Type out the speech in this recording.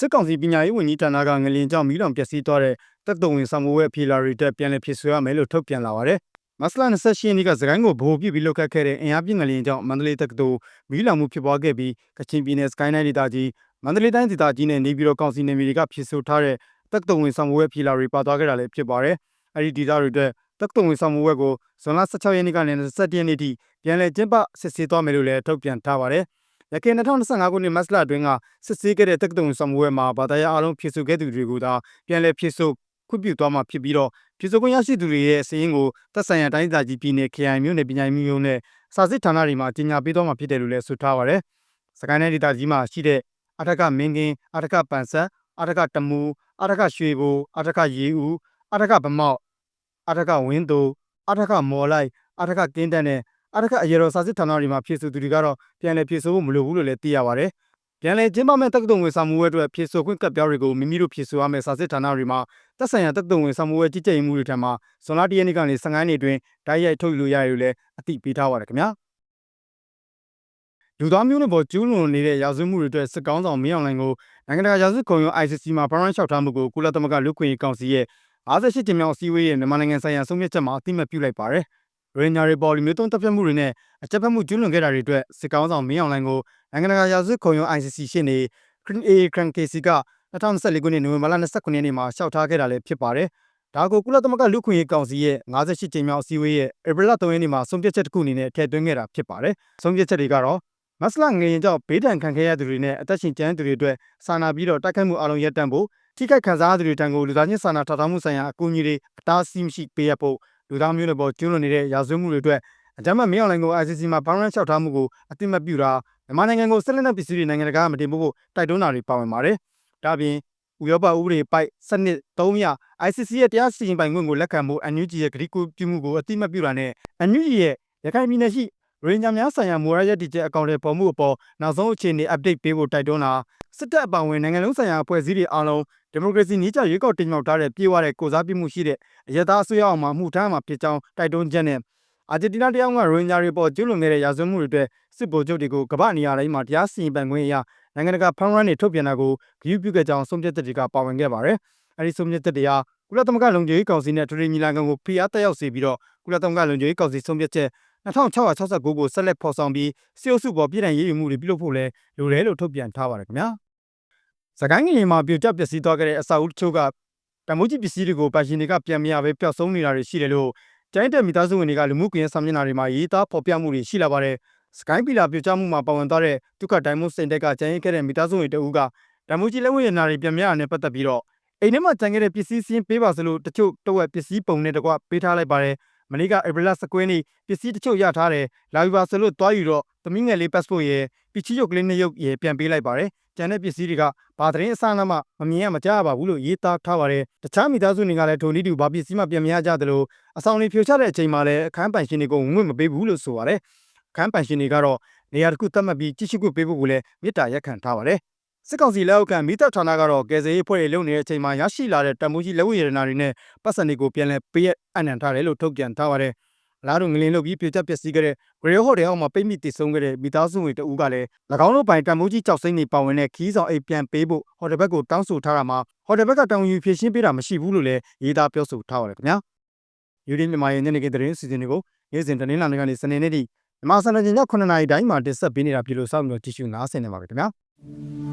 စစ်ကောင်စီပညာရေးဝန်ကြီးဌာနကငလင်ကြောင့်မီးလောင်ပျက်စီးသွားတဲ့တပ်တုံဝင်ဆောင်မွေးဖီလာရီတက်ပြန်လည်ဖြစ်ဆွဲရမယ်လို့ထုတ်ပြန်လာပါတယ်။မတ်လ28ရက်နေ့ကစကိုင်းကိုဗဟိုပြုပြီးလှုပ်ခတ်ခဲ့တဲ့အင်အားပြင်းငလင်ကြောင့်မန္တလေးတက္ကသိုလ်မီးလောင်မှုဖြစ်ပွားခဲ့ပြီးကချင်ပြည်နယ်စကိုင်းတိုင်းဒေသကြီးမန္တလေးတိုင်းဒေသကြီးနဲ့နေပြည်တော်ကောင်စီနယ်မြေတွေကဖြစ်ဆိုထားတဲ့တပ်တုံဝင်ဆောင်မွေးဖီလာရီပါသွားခဲ့တာလည်းဖြစ်ပါတယ်။အဲဒီဒေသတွေအတွက်တပ်တုံဝင်ဆောင်မွေးကိုဇွန်လ16ရက်နေ့ကနေ27ရက်နေ့ထိပြန်လည်ကျင်းပစစ်ဆေးသွားမယ်လို့လည်းထုတ်ပြန်ထားပါတယ်။ ရခိုင်2025ခုနှစ်မတ်လအတွင်းကစစ်ဆေးခဲ့တဲ့တက္ကသိုလ်ဆောင်မွေးမှာဗတာရအားလုံးဖြစ်ဆိုခဲ့သူတွေကိုသာပြန်လည်ဖြစ်ဆိုခွင့်ပြုသွားမှာဖြစ်ပြီးတော့ဖြစ်ဆိုခွင့်ရရှိသူတွေရဲ့အစည်းအဝေးကိုသက်ဆိုင်ရာတိုင်းဒေသကြီးပြည်နယ်ခရိုင်မြို့နယ်ပညာရေးမျိုးနဲ့စာစစ်ဌာနတွေမှာကြီးညာပေးသွားမှာဖြစ်တယ်လို့လည်းဆိုထားပါတယ်။စကိုင်းတိုင်းဒေသကြီးမှာရှိတဲ့အထက်ကမင်းကင်းအထက်ကပန်ဆက်အထက်ကတမူအထက်ကရွှေဘိုအထက်ကရေဦးအထက်ကဗမောက်အထက်ကဝင်းသူအထက်ကမော်လိုက်အထက်ကကင်းတက်နဲ့ အထက်ကအရေတော်စာစစ်ဌာနတွေမှာဖြည့်ဆိုသူတွေကတော့ပြန်လည်ဖြည့်ဆိုဖို့မလိုဘူးလို့လည်းသိရပါတယ်။ပြန်လည်ကျင်းပမဲ့တက္ကသိုလ်ဝင်စာမှုဝဲအတွက်ဖြည့်ဆိုခွင့်ကပ်ပြောင်းတွေကိုမိမိတို့ဖြည့်ဆိုရမယ့်စာစစ်ဌာနတွေမှာသက်ဆိုင်ရာတက္ကသိုလ်ဝင်စာမှုဝဲကြီးကြပ်ရေးမှုတွေထံမှဇွန်လ၁ရက်နေ့ကနေ15ရက်နေ့အတွင်းဓာတ်ရိုက်ထုတ်ယူလို့ရတယ်လို့လည်းအသိပေးထားပါတယ်ခင်ဗျာ။လူသားမျိုးနွယ်ပေါ်ကျူးလွန်နေတဲ့ရာဇဝတ်မှုတွေအတွက်စစ်ကောင်းဆောင်မင်းအောင်လှိုင်ကိုနိုင်ငံတကာရာဇဝတ်ခုံရုံး ICC မှာဖမ်းဝရမ်းလျှောက်ထားမှုကိုကုလသမဂ္ဂလူ့ခွင့်ရေးကောင်စီရဲ့58ကြိမ်မြောက်အစည်းအဝေးရဲ့မြန်မာနိုင်ငံဆိုင်ရာဆုံးဖြတ်ချက်မှာအသိအမှတ်ပြုလိုက်ပါတယ်။ ရိုဟင်ဂျာတွေပေါ်လူမျိုးတုံးတပ်ဖြတ်မှုတွေနဲ့အကြမ်းဖက်မှုကျူးလွန်ခဲ့တာတွေအတွက်စစ်ကောင်ဆောင်မင်းအောင်လှိုင်ကိုနိုင်ငံတကာရာဇဝတ်ခုံရုံး ICC ရှေ့နေ Crin A Cran KC က2024ခုနှစ်နိုဝင်ဘာလ29ရက်နေ့မှာရှောက်ထားခဲ့တာလည်းဖြစ်ပါတယ်။ဒါကိုကုလသမဂ္ဂလူ့ခွင့်ရေးကောင်စီရဲ့58ကြိမ်မြောက်အစည်းအဝေးရဲ့ဧပြီလ3ရက်နေ့မှာဆုံးဖြတ်ချက်တစ်ခုအနေနဲ့ထည့်သွင်းခဲ့တာဖြစ်ပါတယ်။ဆုံးဖြတ်ချက်တွေကတော့မဆလငရင်ကြောင့်ဘေးဒဏ်ခံခဲ့ရသူတွေနဲ့အသက်ရှင်ကျန်းသူတွေအတွက်စာနာပြီးတော့တိုက်ခိုက်မှုအလုံးရပ်တန့်ဖို့ထိခိုက်ခံစားရသူတွေတန်ကိုလူသားချင်းစာနာထောက်ထားမှုဆိုင်ရာအကူအညီတွေအတားအဆီးမရှိပေးရဖို့ လူသားမျိုးတွေပေါ်ကျူးလွန်နေတဲ့ရာဇဝတ်မှုတွေအတွက်အကြမ်းဖက်မင်းအောင်လှိုင်ကို ICC မှာဘောင်းရန်လျှောက်ထားမှုကိုအတိမတ်ပြုတာမြန်မာနိုင်ငံကိုဆက်လက်တဲ့ပစ္စည်းတွေနိုင်ငံတကာမတင်ဖို့တိုက်တွန်းတာတွေပါဝင်ပါတယ်။ဒါပြင်ဥရောပဥပဒေပိုက်စနစ်3မြ ICC ရဲ့တရားစီရင်ပိုင်ခွင့်ကိုလက်ခံဖို့ NUG ရဲ့ဂရိကူပြုမှုကိုအတိမတ်ပြုတာနဲ့ NUG ရဲ့ရခိုင်ပြည်နယ်ရှိရိုဟင်ဂျာများဆိုင်ရာမူရရက်တီကျအကောင့်တွေပေါ်မှုအပေါ်နောက်ဆုံးအခြေအနေ update ပေးဖို့တိုက်တွန်းတာစစ်တပ်အပောင်ဝင်နိုင်ငံလုံးဆိုင်ရာအဖွဲ့အစည်းတွေအားလုံး ဒီမိုကရေစီနည်းကျရွေးကောက်တင်မြှောက်ထားတဲ့ပြေးဝတဲ့ကိုစားပြုမှုရှိတဲ့အရသာအစိုးရအောင်မှာမှုထမ်းမှာဖြစ်ကြောင်းတိုက်တွန်းချက်နဲ့အာဂျင်တီးနားတရားကရိုဟင်ဂျာတွေပေါ်ကျူးလွန်ခဲ့တဲ့ရာဇဝတ်မှုတွေအတွက်စစ်ဗိုလ်ချုပ်တွေကိုကမ္ဘာနေရာတိုင်းမှာတရားစီရင်ပိုင်ခွင့်အရနိုင်ငံတကာဖမ်းရမ်းတွေထုတ်ပြန်တာကိုဂရုပြုခဲ့ကြောင်းဆုံးဖြတ်ချက်တွေကပါဝင်ခဲ့ပါတယ်။အဲဒီဆုံးဖြတ်ချက်တွေဟာကုလသမဂ္ဂလုံခြုံရေးကောင်စီနဲ့ထရီညီလာခံကိုဖိအားတက်ရောက်စေပြီးတော့ကုလသမဂ္ဂလုံခြုံရေးကောင်စီဆုံးဖြတ်ချက်2669ကိုဆက်လက်ဖော်ဆောင်ပြီးစစ်အုပ်စုပေါ်ပြည်ထောင်ရေးယူမှုတွေပြုလုပ်ဖို့လဲလိုတယ်လို့ထုတ်ပြန်ထားပါတယ်ခင်ဗျာ။ စကိုင်းငင်မှာပြိုကျပျက်စီးသွားခဲ့တဲ့အစာအုပ်တချို့ကတမိုးကြီးပစ္စည်းတွေကိုပါရှင်တွေကပြန်မရပဲပျောက်ဆုံးနေတာတွေရှိတယ်လို့ကျိုင်းတဲ့မိသားစုဝင်တွေကလူမှုကွန်ရက်စာမျက်နှာတွေမှာရေးသားဖော်ပြမှုတွေရှိလာပါတယ်။စကိုင်းပီလာပြိုကျမှုမှာပါဝင်သွားတဲ့ဒုက္ခဒိုင်မွန်စင်တက်ကကျန်ရစ်ခဲ့တဲ့မိသားစုဝင်တဦးကဓာမိုးကြီးလက်ဝဲရနာတွေပြန်မရတဲ့ပတ်သက်ပြီးတော့အိမ်ထဲမှာကျန်ခဲ့တဲ့ပစ္စည်းစင်းပေးပါစလို့တချို့တဝက်ပစ္စည်းပုံနဲ့တကွပေးထားလိုက်ပါတယ်။မနေ့ကဧပြီလ19နေ့ပစ္စည်းတချို့ရထားတယ်လာယူပါစလို့တွားယူတော့ သမီးငယ်လေး passport ရယ်ပစ္စည်းရုပ်ကလေးနှစ်ရုပ်ရယ်ပြန်ပေးလိုက်ပါတယ်ကျန်တဲ့ပစ္စည်းတွေကဘာသတင်းအစအနမှမမြင်ရမကြားရပါဘူးလို့ရေးသားထားပါတယ်တခြားမိသားစုတွေကလည်းထိုနည်းတူဘာပစ္စည်းမှပြန်မရကြသလိုအဆောင်တွေဖြိုချတဲ့အချိန်မှာလည်းအခန်းပိုင်ရှင်တွေကိုငွေမပေးဘူးလို့ဆိုပါတယ်အခန်းပိုင်ရှင်တွေကတော့နေရာတစ်ခုသတ်မှတ်ပြီးကြည့်ရှုခွင့်ပေးဖို့ကိုလည်းမေတ္တာရက်ခံထားပါတယ်စစ်ကောင်စီလက်အောက်ခံမိသက်ဌာနကတော့ကယ်ဆယ်ရေးဖွဲ့တွေလုပ်နေတဲ့အချိန်မှာရရှိလာတဲ့တန်မိုးကြီးလက်ဝဲရတနာတွေနဲ့ပတ်စံတွေကိုပြန်လည်ပေးရအနံထားတယ်လို့ထုတ်ပြန်ထားပါတယ်။ လားတို့ငလင်းလုပ်ပြီးပြစ်ချက်ပျက်စီးခဲ့တဲ့ဂရေဟိုတယ်အောက်မှာပိတ်မိတည်ဆုံးခဲ့တဲ့မိသားစုဝင်တဦးကလည်း၎င်းတို့ပိုင်တန်မိုးကြီးကြောက်စိမ့်နေပါဝင်တဲ့ခီးဆောင်အိတ်ပြန်ပေးဖို့ဟိုတယ်ဘက်ကိုတောင်းဆိုထားတာမှာဟိုတယ်ဘက်ကတောင်းယူဖြည့်ရှင်းပေးတာမရှိဘူးလို့လည်းရေးသားပြောဆိုထားပါတယ်ခင်ဗျာ။ယူဒီမြန်မာရဲ့ညနေခင်းသတင်းစီစဉ်တွေကိုနေ့စဉ်တင်းလာနေကနေစနေနေ့ထိမြန်မာစံတော်ချိန်ည9:00နာရီတိုင်းမှာတင်ဆက်ပေးနေတာဖြစ်လို့စောင့်မျှော်ကြည့်ရှုနားဆင်နေပါပြီခင်ဗျာ။